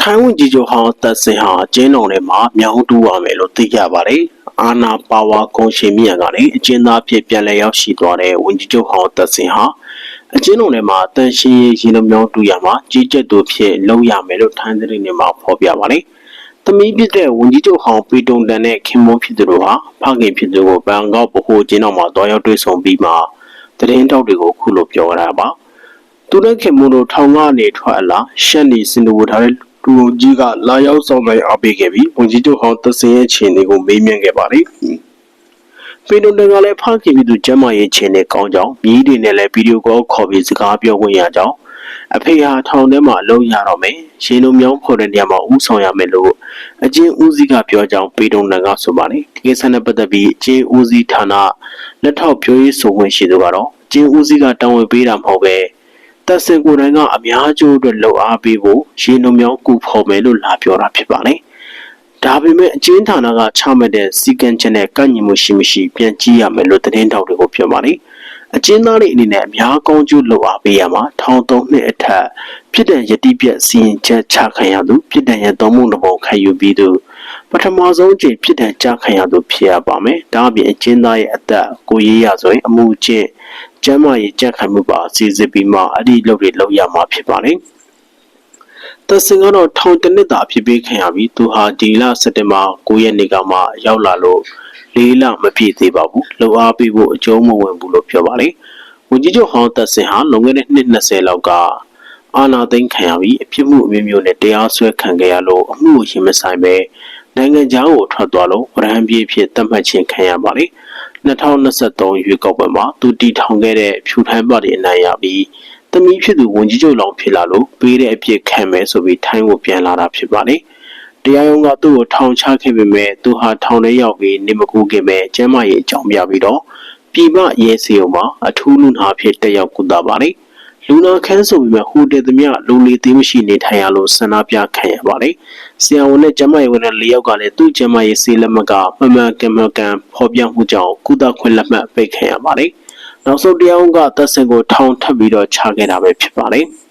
ထိုင်းဝန်ကြီးချုပ်ဟောင်းသက်စင်ဟာအကျဉ်းတော်ထဲမှာမြောင်းတူးရမယ်လို့သိကြပါတယ်။အာနာပါဝါကွန်ရှင်မြန်ကနေအကျဉ်းသားဖြစ်ပြန်လည်ရောက်ရှိသွားတဲ့ဝန်ကြီးချုပ်ဟောင်းသက်စင်ဟာအကျဉ်းတော်ထဲမှာတန်ရှင်းရေးရေလုံးမြောင်းတူးရမှာကြီးကျက်သူဖြစ်လုံရမယ်လို့ထိုင်းသတင်းတွေမှာဖော်ပြပါတယ်။သမီးဖြစ်တဲ့ဝန်ကြီးချုပ်ဟောင်းပီတုံတန်နဲ့ခင်မွန်းဖြစ်သူတို့ဟာဖခင်ဖြစ်သူကိုဘန်ကောက်ဗဟိုကျင်းတော်မှာတွားရောက်တွေ့ဆုံပြီးမှသတင်းတောက်တွေကိုခုလိုပြောရတာပါ။သူနဲ့ခင်မွန်းတို့ထောင်ကနေထွက်လာရှက်နေစင်တူဝထားတဲ့ လူုကြီးကလာရောက်ဆောင်နိုင်အားပေးခဲ့ပြီးဝန်ကြီးချုပ်ဟောင်းသစင်ရဲ့ခြေနေကိုမေးမြန်းခဲ့ပါတယ်။ပင်တုန်တန်ကလည်းဖခင်ပြီးသူကျမ်းမာရေးခြေနေကောင်းကြောင်းမြည်တွေနဲ့လည်းဗီဒီယိုကောခေါ်ပြီးစကားပြောခွင့်ရကြောင်းအဖေဟာထောင်ထဲမှာအလုံးရတော့မယ်ရှင်းလုံးမြောင်းဖော်တဲ့နေရာမှာဥဆောင်ရမယ်လို့အချင်းဦးစီးကပြောကြောင်းပေတုန်တန်ကဆိုပါတယ်ဒီကိစ္စနဲ့ပတ်သက်ပြီးအချင်းဦးစီးဌာနလက်ထောက်ပြောရေးဆိုခွင့်ရှိသူကတော့အချင်းဦးစီးကတာဝန်ပေးတာမဟုတ်ပဲ တက်စင်ကိုယ်တိုင်ကအများကျိုးအတွက်လှုပ်အားပေးဖို့ရေနှုံမြောင်းကူဖော်မယ်လို့လာပြောတာဖြစ်ပါလေ။ဒါပေမဲ့အကျဉ်းဌာနကချမှတ်တဲ့စီကံချက်နဲ့ကန့်ညီမှုရှိမရှိပြန်ကြည့်ရမယ်လို့သတင်းတောက်တွေကိုပြောပါလေ။အကျဉ်းသားတွေအနေနဲ့အများကောင်းကျိုးလှုပ်အားပေးရမှာထောင်သုံးနှစ်အထက်ဖြစ်တဲ့ယတိပြက်စီရင်ချက်ချခံရသူဖြစ်တဲ့ရသုံးမှုတစ်ပုံခံယူပြီးသူပထမဆုံးအချိန်ဖြစ်တဲ့ကြားခံရသူဖြစ်ရပါမယ်။ဒါအပြင်အကျဉ်းသားရဲ့အသက်ကိုရေးရဆိုရင်အမှုချင်း ကျမ်းမာရေးကြက်ခံမှုပါအစီအစဉ်ပြီးမှအဲ့ဒီလုပ်တွေလုပ်ရမှာဖြစ်ပါလေ။တဆင်ကတော့ထောင်တစ်နှစ်သာဖြစ်ပေးခံရပြီးသူဟာဒီလစက်တင်ဘာ9ရက်နေ့ကမှရောက်လာလို့လေးလမပြည့်သေးပါဘူး။လှုပ်အားပေးဖို့အကျုံးမဝင်ဘူးလို့ပြောပါလေ။ဝန်ကြီးချုပ်ဟောင်းတဆင်ဟာလွန်ခဲ့တဲ့နှစ်20လောက်ကအာနာသိန်းခံရပြီးအဖြစ်မှုအမျိုးမျိုးနဲ့တရားစွဲခံခဲ့ရလို့အမှုကိုရင်မဆိုင်ပဲနိုင်ငံခြားကိုထွက်သွားလို့ဗရန်ပြေးဖြစ်တတ်မှတ်ခြင်းခံရပါလေ 2023ရွေးကောက်ပွဲမှာသူတီထောင်ခဲ့တဲ့ဖြူထိုင်းပါတီအနိုင်ရပြီးတမီးဖြစ်သူဝန်ကြီးချုပ်လောင်ဖြစ်လာလို့ပေးတဲ့အပြစ်ခံမယ်ဆိုပြီးထိုင်းကိုပြန်လာတာဖြစ်ပါလေတရားရုံးကသူ့ကိုထောင်ချခဲ့ပေမဲ့သူဟာထောင်ထဲရောက်ပြီးနေမကူခင်ပဲကျမ်းမာရေးအကြောင်းပြပြီးတော့ပြည်ပရဲစီယုံမှာအထူးလူနာဖြစ်တက်ရောက်ကုသပါလေ လူနာခန်းဆိုပြီးမှဟိုတယ်သမျှလူလီသေးမရှိနေထိုင်ရလို့ဆန္ဒပြခံရပါတယ်။ဆရာဝန်နဲ့ကျမရေးဝန်နဲ့၄ယောက်ကလည်းသူ့ကျမရေးဆေးလက်မှတ်ကမမှန်ကန်မှန်ကန်ဖော်ပြမှုကြောင့်ကုသခွင့်လက်မှတ်ပိတ်ခံရပါတယ်။နောက်ဆုံးတရားဝန်ကသက်စင်ကိုထောင်ထပ်ပြီးတော့ချခဲ့တာပဲဖြစ်ပါတယ်။